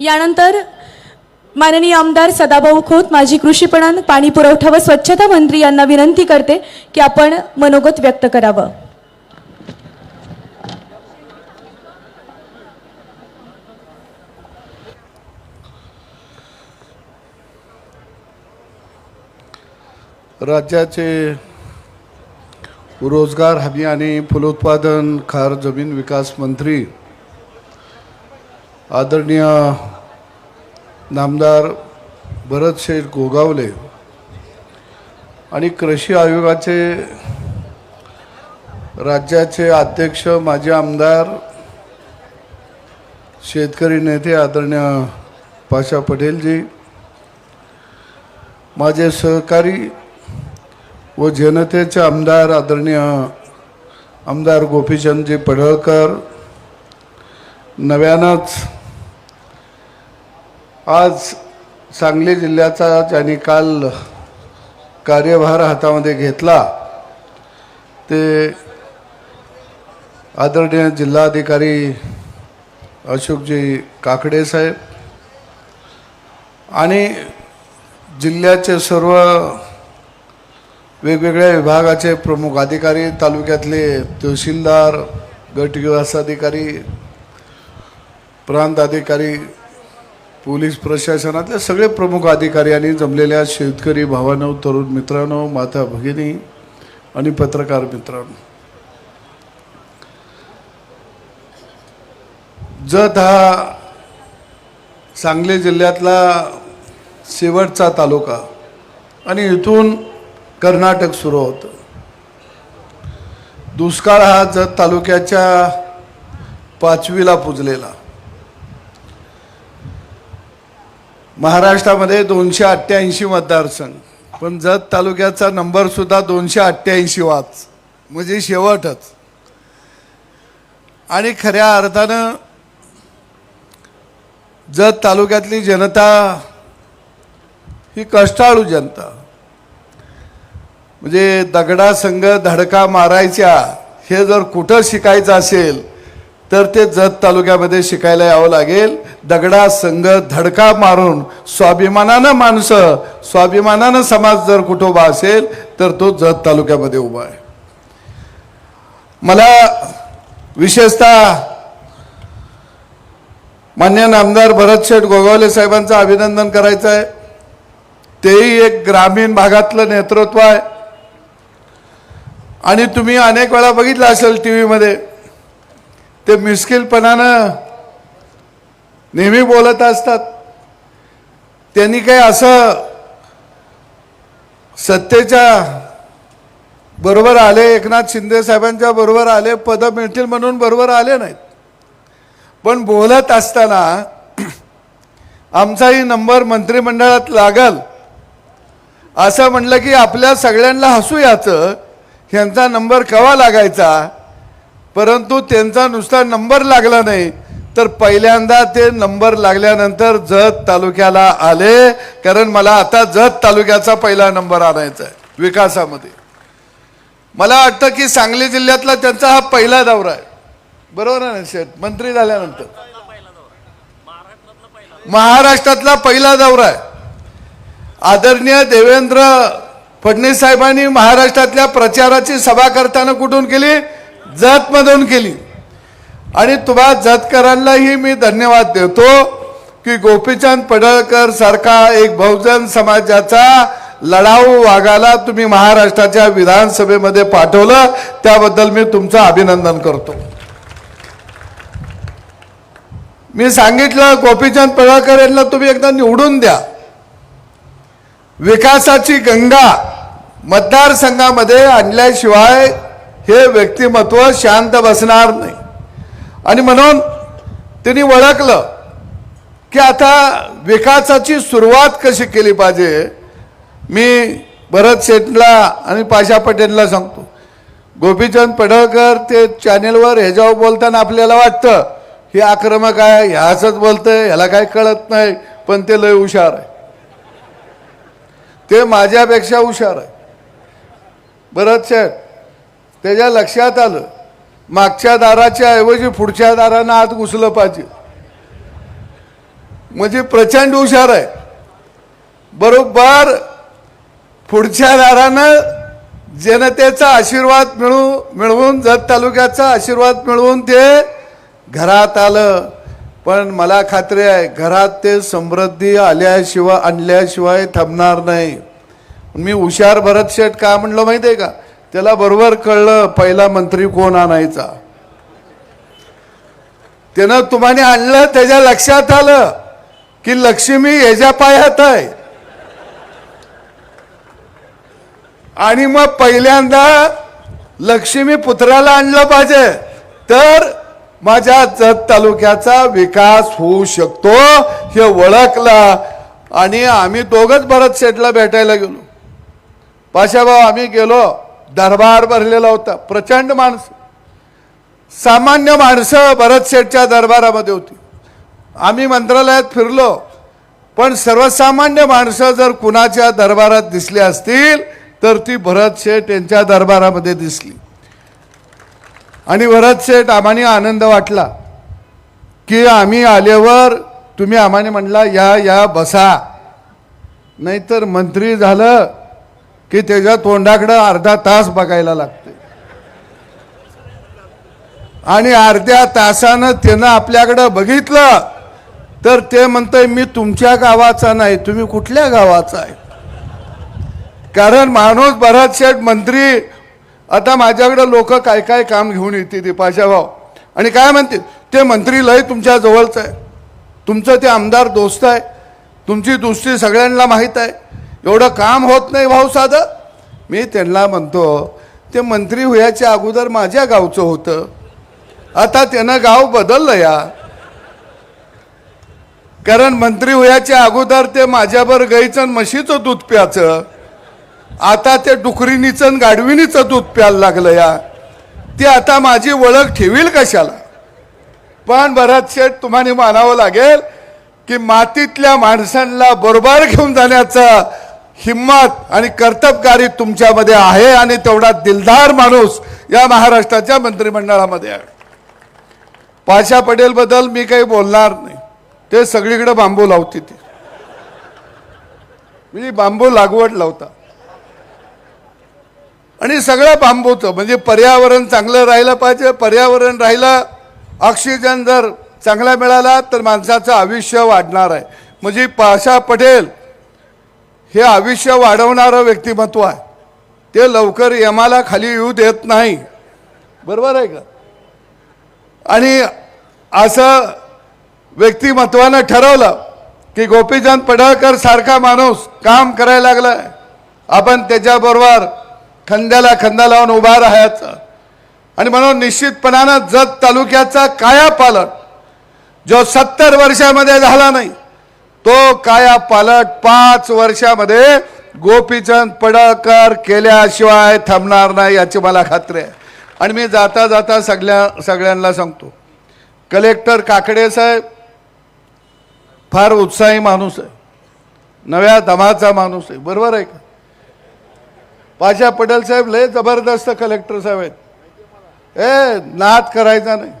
यानंतर माननीय आमदार सदाभाऊ खोत माजी कृषी पणन पाणी पुरवठा व स्वच्छता मंत्री यांना विनंती करते की आपण मनोगत व्यक्त करावं. राज्याचे रोजगार हमी आणि फलोत्पादन खार जमीन विकास मंत्री आदरणीय नामदार भरत शेठ गोगावले आणि कृषी आयोगाचे राज्याचे अध्यक्ष माजी आमदार शेतकरी नेते आदरणीय पाशा पटेलजी माझे सहकारी व जनतेचे आमदार आदरणीय आमदार गोपीचंदजी पडळकर नव्यानंच आज सांगली जिल्ह्याचा ज्यांनी काल कार्यभार हातामध्ये घेतला ते आदरणीय जिल्हाधिकारी अशोकजी काकडे साहेब आणि जिल्ह्याचे सर्व वेगवेगळ्या विभागाचे प्रमुख अधिकारी तालुक्यातले तहसीलदार गट विकास अधिकारी प्रांत अधिकारी पोलीस प्रशासनातले सगळे प्रमुख अधिकारी आणि जमलेल्या शेतकरी भावानो तरुण मित्रांनो माता भगिनी आणि पत्रकार मित्रांनो. जत हा सांगली जिल्ह्यातला शेवटचा तालुका आणि इथून कर्नाटक सुरू होतं. दुष्काळ हा जत तालुक्याच्या पाचवीला पुजलेला. महाराष्ट्रामध्ये दोनशे अठ्ठ्याऐंशी मतदारसंघ. पण जत तालुक्याचा नंबर सुद्धा दोनशे अठ्ठ्याऐंशी वाच. म्हणजे शेवटच. आणि खऱ्या अर्थानं जत तालुक्यातली जनता ही कष्टाळू जनता. म्हणजे दगडासंग धडका मारायच्या हे जर कुठं शिकायचं असेल तर ते जत तालुक्यामध्ये शिकायला यावं लागेल. दगडा संघ धडका मारून स्वाभिमानानं माणसं स्वाभिमानानं समाज जर कुठं उभा असेल तर तो जत तालुक्यामध्ये उभा आहे. मला विशेषतः मान्य आमदार भरत शेठ गोगावले साहेबांचं अभिनंदन करायचं आहे. तेही एक ग्रामीण भागातलं नेतृत्व आहे. आणि तुम्ही अनेक वेळा बघितलं असेल टी व्हीमध्ये ते मिस्किलपणानं नेहमी बोलत असतात. त्यांनी काही असं सत्तेच्या बरोबर आले एकनाथ शिंदे साहेबांच्या बरोबर आले पदं मिळतील म्हणून बरोबर आले नाहीत. पण बोलत असताना आमचाही नंबर मंत्रिमंडळात लागल. असं म्हणलं की आपल्या सगळ्यांना हसू याचं ह्यांचा नंबर कवा लागायचा? परंतु त्यांचा नुसता नंबर लागला नाही. तर पहिल्यांदा ते नंबर लागल्यानंतर जत तालुक्याला आले. कारण मला आता जत तालुक्याचा पहिला नंबर आणायचा आहे विकासामध्ये. मला वाटतं की सांगली जिल्ह्यातला त्यांचा हा पहिला दौरा आहे. बरोबर आहे ना शेठ? मंत्री झाल्यानंतर. महाराष्ट्रातला पहिला दौरा आहे. आदरणीय देवेंद्र फडणवीस साहेबांनी महाराष्ट्रातल्या प्रचाराची सभा करताना कुठून केली? जतमधून केली. आणि तुम्हा जतकरांनाही मी धन्यवाद देतो की गोपीचंद पडळकर सारखा एक बहुजन समाजाचा लढाऊ वाघाला तुम्ही महाराष्ट्राच्या विधानसभेमध्ये पाठवलं. त्याबद्दल मी तुमचं अभिनंदन करतो. मी सांगितलं गोपीचंद पडळकर यांना तुम्ही एकदा निवडून द्या. विकासाची गंगा मतदारसंघामध्ये आणल्याशिवाय हे व्यक्तिमत्व शांत बसणार नाही. आणि म्हणून त्यांनी ओळखलं की आता विकासाची सुरुवात कशी केली पाहिजे मी भरत शेठला आणि पाशा पटेलला सांगतो. गोपीचंद पडळकर ते चॅनेलवर ह्याच्यावर बोलताना आपल्याला वाटतं हे आक्रमक आहे ह्याचंच बोलतंय ह्याला काय कळत नाही पण ते लय हुशार आहे. ते माझ्यापेक्षा हुशार आहे. भरत शेठ त्याच्या लक्षात आलं मागच्या दाराच्या ऐवजी पुढच्या दारानं आत घुसलं पाहिजे. म्हणजे प्रचंड हुशार आहे. बरोबर पुढच्या दारानं जनतेचा आशीर्वाद मिळू मिळवून जत तालुक्याचा आशीर्वाद मिळवून ते घरात आलं. पण मला खात्री आहे घरात ते समृद्धी आल्याशिवाय आणल्याशिवाय थांबणार नाही. मी हुशार भरत शेठ का म्हणलं माहिती आहे का? त्याला बरोबर कळलं पहिला मंत्री कोण आणायचा? त्यानं तुम्हाला आणलं त्याच्या लक्षात आलं की लक्ष्मी ह्याच्या पायात आहे. आणि मग पहिल्यांदा लक्ष्मी पुत्राला आणलं पाहिजे. तर माझ्या जत तालुक्याचा विकास होऊ शकतो हे ओळखला. आणि आम्ही दोघच भरत शेठला भेटायला गेलो. पाशाभाऊ आम्ही गेलो. दरबार भरलेला होता. प्रचंड माणसं. सामान्य माणसं भरत शेठच्या दरबारामध्ये होती. आम्ही मंत्रालयात फिरलो. पण सर्वसामान्य माणसं जर कुणाच्या दरबारात दिसली असतील तर ती भरत शेठ यांच्या दरबारामध्ये दिसली. आणि भरत शेठ आम्हाने आनंद वाटला की आम्ही आल्यावर तुम्ही आम्हाने म्हणला या या बसा. नाहीतर मंत्री झालं की त्याच्या तोंडाकडं अर्धा तास बघायला लागते. आणि अर्ध्या तासानं त्यानं आपल्याकडं बघितलं तर ते म्हणतंय मी तुमच्या गावाचा नाही तुम्ही कुठल्या गावाचा आहे? कारण माणूस भरत शेठ मंत्री आता माझ्याकडं लोक काय काय काम घेऊन येते ते भाऊ. आणि काय म्हणते ते मंत्री लय तुमच्या जवळचं आहे. तुमचं ते आमदार दोस्त आहे. तुमची दुसरी सगळ्यांना माहीत आहे. एवढं काम होत नाही भाऊ साधं. मी त्यांना म्हणतो ते मंत्री होयाच्या अगोदर माझ्या गावचं होतं. आता त्यानं गाव बदललं या. कारण मंत्री होयाच्या अगोदर ते माझ्यावर गाईचं म्हशीचं दूध प्याचं आता ते डुकरीनीचं आणि दूध प्यायला लागलं या. ते आता माझी ओळख ठेवील कशाला? पण बराच शेठ तुम्हाला मानावं लागेल की मातीतल्या माणसांना बरोबर घेऊन जाण्याचा हिम्मत आणि कर्तबकारी तुमच्यामध्ये आहे आणि तेवढा दिलदार माणूस या महाराष्ट्राच्या मंत्रिमंडळामध्ये आहे. पाशा पटेलबद्दल मी काही बोलणार नाही. ते सगळीकडे बांबू लावते ते. मी बांबू लागवड लावता. आणि सगळं बांबूचं म्हणजे पर्यावरण चांगलं राहिलं पाहिजे. पर्यावरण राहिलं ऑक्सिजन जर चांगला मिळाला तर माणसाचं आयुष्य वाढणार आहे. म्हणजे पाशा पटेल हे आयुष्य वाढवणारं व्यक्तिमत्व आहे. ते लवकर यमाला खाली येऊ देत नाही. बरोबर आहे का? आणि असं व्यक्तिमत्वानं ठरवलं की गोपीचंद पडळकर सारखा माणूस काम करायला लागलाय. आपण त्याच्याबरोबर खंद्याला खंदा लावून उभा राहायचं. आणि म्हणून निश्चितपणानं जत तालुक्याचा काया पालन जो सत्तर वर्षामध्ये झाला नाही तो काया पालट पाच वर्षामध्ये गोपीचंद पडळकर केल्याशिवाय थांबणार नाही याची मला खात्री आहे. आणि मी जाता जाता सगळ्या सगळ्यांना सांगतो. कलेक्टर काकडे साहेब फार उत्साही माणूस आहे. नव्या दमाचा माणूस आहे. बरोबर आहे का? पाशा पटेल साहेब लय जबरदस्त कलेक्टर साहेब आहेत. ए नाद करायचा नाही.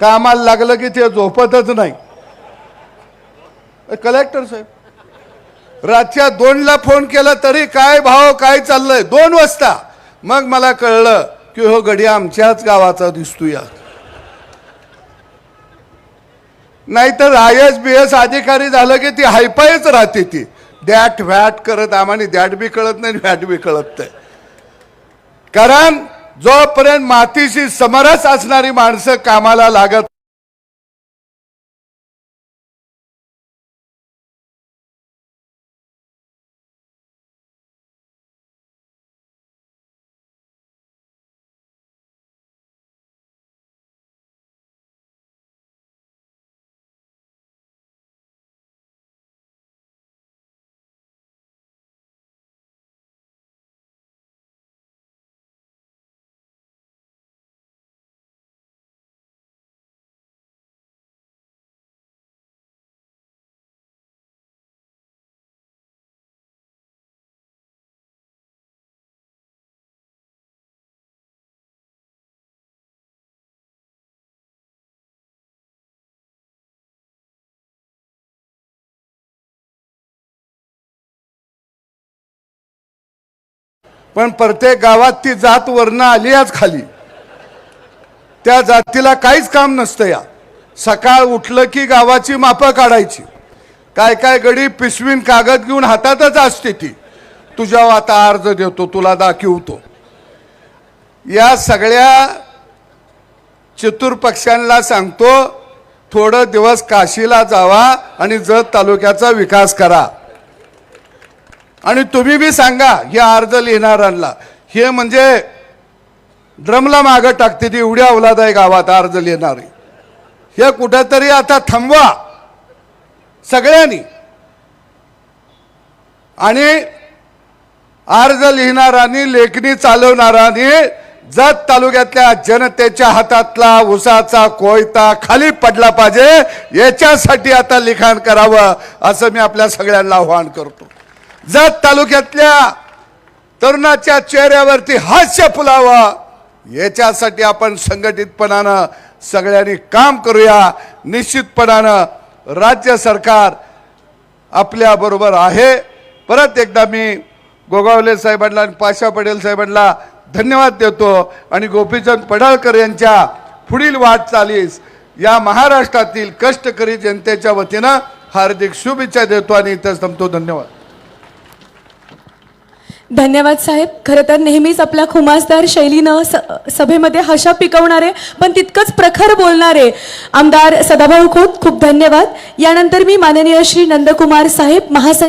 कामाला लागलं की ते झोपतच नाही. कलेक्टर साहेब. रातच्या दोनला फोन केला तरी काय भाव काय चाललंय? दोन वाजता. मग मला कळलं की हो गडी आमच्याच गावाचा दिसतो नाहीतर आय एस बी एस अधिकारी झालं की ती हायपायच राहते ती. दॅट व्हॅट करत आम्हाला दॅट बी कळत नाही व्हॅट बी कळत नाही. कारण जोपर्यंत मातीशी समरस असणारी माणसं कामाला लागत पण प्रत्येक गावात ती जात वर्ण आली आज खाली. त्या जातीला काहीच काम नसतं या. सकाळ उठलं की गावाची मापं काढायची. काय काय गडी पिशवीन कागद घेऊन हातातच असते ती. तुझ्यावर आता अर्ज देतो तुला दाखवतो. या सगळ्या चतुर पक्षांना सांगतो थोडं दिवस काशीला जावा आणि जत तालुक्याचा विकास करा. आणि तुम्ही बी सांगा हे अर्ज लिहिणाऱ्यांना. हे म्हणजे ड्रमला मागं टाकते ती एवढ्या अवलाद आहे गावात अर्ज लिहिणारी. हे कुठंतरी आता थांबवा. सगळ्यांनी. आणि अर्ज लिहिणारांनी लेखणी चालवणारांनी जत तालुक्यातल्या जनतेच्या हातातला उसाचा कोयता खाली पडला पाहिजे याच्यासाठी आता लिखाण करावं असं मी आपल्या सगळ्यांना आव्हान करतो. जत तालुक्यातल्या तरुणाच्या चेहऱ्यावरती हास्य फुलावं याच्यासाठी आपण संघटितपणानं सगळ्यांनी काम करूया. निश्चितपणानं राज्य सरकार आपल्या बरोबर आहे. परत एकदा मी गोगावले साहेबांना आणि पाशा पटेल साहेबांना धन्यवाद देतो आणि गोपीचंद पडाळकर यांच्या पुढील वाटचालीस या महाराष्ट्रातील कष्टकरी जनतेच्या वतीनं हार्दिक शुभेच्छा देतो आणि इथंच थांबतो धन्यवाद. धन्यवाद साहेब. खरं तर नेहमीच आपल्या खुमासदार शैलीनं स- सभेमध्ये हशा पिकवणारे पण तितकंच प्रखर बोलणारे आमदार सदाभाऊ खोत खूप धन्यवाद. यानंतर मी माननीय श्री नंदकुमार साहेब महासं